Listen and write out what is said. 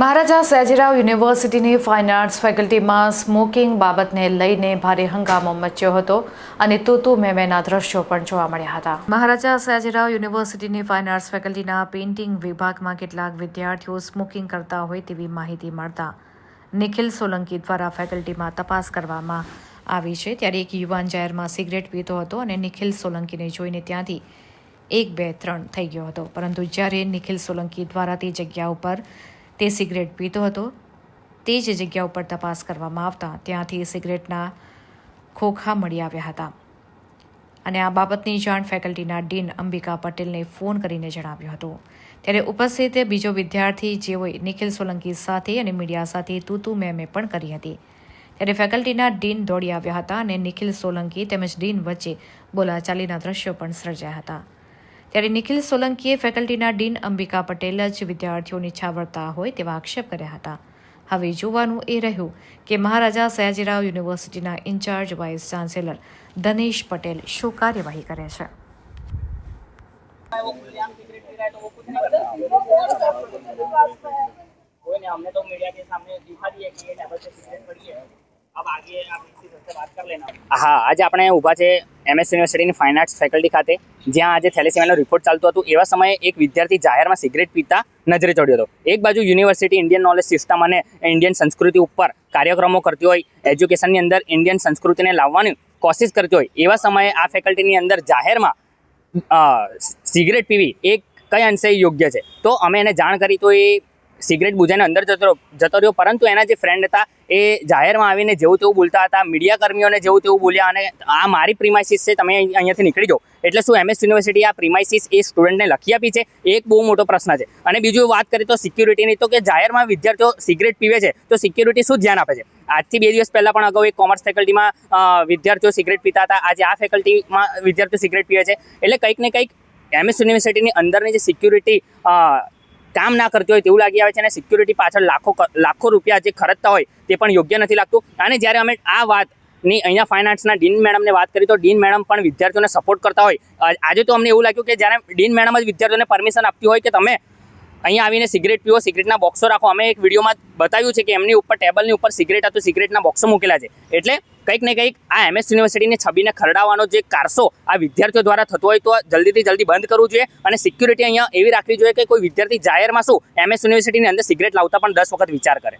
મહારાજા સયાજીરાવ યુનિવર્સિટીની fine arts ફેકલ્ટીમાં smoking બાબતને લઈને ભારે હંગામો મચ્યો હતો અને તૂતુ મેમેના દ્રશ્યો પણ જોવા મળ્યા હતા. મહારાજા સયાજીરાવ યુનિવર્સિટીની ફાઇન આર્ટ્સ ફેકલ્ટીના પેઇન્ટિંગ વિભાગમાં કેટલાક વિદ્યાર્થીઓ સ્મોકિંગ કરતા હોય તેવી માહિતી મળતા નિખિલ સોલંકી દ્વારા ફેકલ્ટીમાં તપાસ કરવામાં આવી છે. ત્યારે એક યુવાન જાહેરમાં સિગરેટ પીતો હતો અને નિખિલ સોલંકીને જોઈને ત્યાંથી એક બે ત્રણ થઈ ગયો હતો. પરંતુ જ્યારે નિખિલ સોલંકી દ્વારા તે જગ્યા ઉપર તે સિગરેટ પીતો હતો. તે જ જગ્યા ઉપર તપાસ કરવામાં આવતા ત્યાંથી સિગરેટના ખોખા મળી આવ્યા હતા. અને આ બાબતની જાણ ફેકલ્ટીના ડીન અંબિકા પટેલને ફોન કરીને જણાવ્યું હતું. ત્યારે ઉપસ્થિત બીજો વિદ્યાર્થી જેઓએ નિખિલ સોલંકી સાથે અને મીડિયા સાથે તૂતુ મેમે પણ કરી હતી. ત્યારે ફેકલ્ટીના ડીન દોડી આવ્યા હતા અને નિખિલ સોલંકી તેમજ ડીન વચ્ચે બોલાચાલીના દ્રશ્યો પણ સર્જાયા હતા. ત્યારે નિખિલ સોલંકીએ ફેકલ્ટીના ડીન અંબિકા પટેલ જ વિદ્યાર્થીઓની છાવરતા હોય તેવા આક્ષેપ કર્યા હતા હવે જોવાનું એ રહ્યું કે મહારાજા સયાજીરાવ યુનિવર્સિટીના in charge vice chancellor Dhanesh Patel શું કાર્યવાહી કરે છે वो खुलेआम सिगरेट पी रहा है तो वो कुछ नहीं करता कोई नहीं हमने तो मीडिया के सामने दिखा दिया कि ये टेबल पे सिगरेट पड़ी है अब आगे आप इसकी सबसे बात कर लेना હા આજે આપણે ઊભા છે એમએસ યુનિવર્સિટીની ફાઇન આર્ટ્સ ફેકલ્ટી ખાતે, જ્યાં આજે થેલેસેમિયાનો રિપોર્ટ ચાલતો હતો. એવા સમયે એક વિદ્યાર્થી જાહેરમાં સિગરેટ પીતા નજરે ચડ્યો હતો. એક બાજુ યુનિવર્સિટી ઇન્ડિયન નોલેજ સિસ્ટમ અને ઇન્ડિયન સંસ્કૃતિ ઉપર કાર્યક્રમો કરતી હોય એજ્યુકેશનની અંદર ઇન્ડિયન સંસ્કૃતિને લાવવાની કોશિશ કરતી હોય, એવા સમયે આ ફેકલ્ટીની અંદર જાહેરમાં સિગરેટ પીવી એ કઈ અંશે યોગ્ય છે? તો અમે એને જાણ કરી તો એ સિગરેટ બુજાઈને અંદર જતો જતો રહ્યો. પરંતુ એના જે ફ્રેન્ડ હતા, એ જાહેરમાં આવીને જેવું તેવું બોલતા હતા મીડિયા કર્મીઓને જેવું તેવું બોલ્યા અને આ મારી પ્રિમાઇસીસ છે, તમે અહીં- અહીંયાથી નીકળી જાઓ. એટલે શું એમએસ યુનિવર્સિટી આ પ્રિમાઇસીસ એ સ્ટુડન્ટને લખી આપી છે? એક બહુ મોટો પ્રશ્ન છે. અને બીજું વાત કરીએ તો સિક્યુરિટીની તો કે જાહેરમાં વિદ્યાર્થીઓ સિગરેટ પીવે છે, તો સિક્યુરિટી શું ધ્યાન આપે છે? આજથી બે દિવસ પહેલાં પણ અગાઉ એક કોમર્સ ફેકલ્ટીમાં વિદ્યાર્થીઓ સિગરેટ પીતા હતા. આજે આ ફેકલ્ટીમાં વિદ્યાર્થીઓ સિગરેટ પીવે છે. એટલે કંઈક ને કંઈક એમએસ યુનિવર્સિટીની અંદરની જે સિક્યુરિટી કામ ના કરતી હોય તેવું લાગી આવે છે અને સિક્યુરિટી પાછળ લાખો લાખો રૂપિયા જે ખર્ચતા હોય તે પણ યોગ્ય નથી લાગતું. અને જ્યારે અમે આ વાતની અહીંયા ફાઇન આર્ટ્સના ડીન મેડમને વાત કરી તો ડીન મેડમ પણ વિદ્યાર્થીઓને સપોર્ટ કરતા હોય. આજે તો અમને એવું લાગ્યું કે જ્યારે ડીન મેડમ જ વિદ્યાર્થીઓને પરમિશન આપતી હોય કે તમે અહીંયા આવીને સિગરેટ પીવો, સિગરેટના બોક્સો રાખો. અમે એક વિડીયોમાં બતાવ્યું છે કે એમની ઉપર ટેબલની ઉપર સિગરેટ હતું, સિગરેટના બોક્સો મૂકેલા છે. એટલે કંઈક ને કંઈક આ એમએસ યુનિવર્સિટીની છબીને ખરડાવવાનો જે કારસો આ વિદ્યાર્થીઓ દ્વારા થતો હોય તો જલ્દીથી જલ્દી બંધ કરવું જોઈએ અને સિક્યુરિટી અહીંયા એવી રાખવી જોઈએ કે કોઈ વિદ્યાર્થી જાહેરમાં શું એમએસ યુનિવર્સિટીની અંદર સિગરેટ લાવતા પણ દસ વખત વિચાર કરે.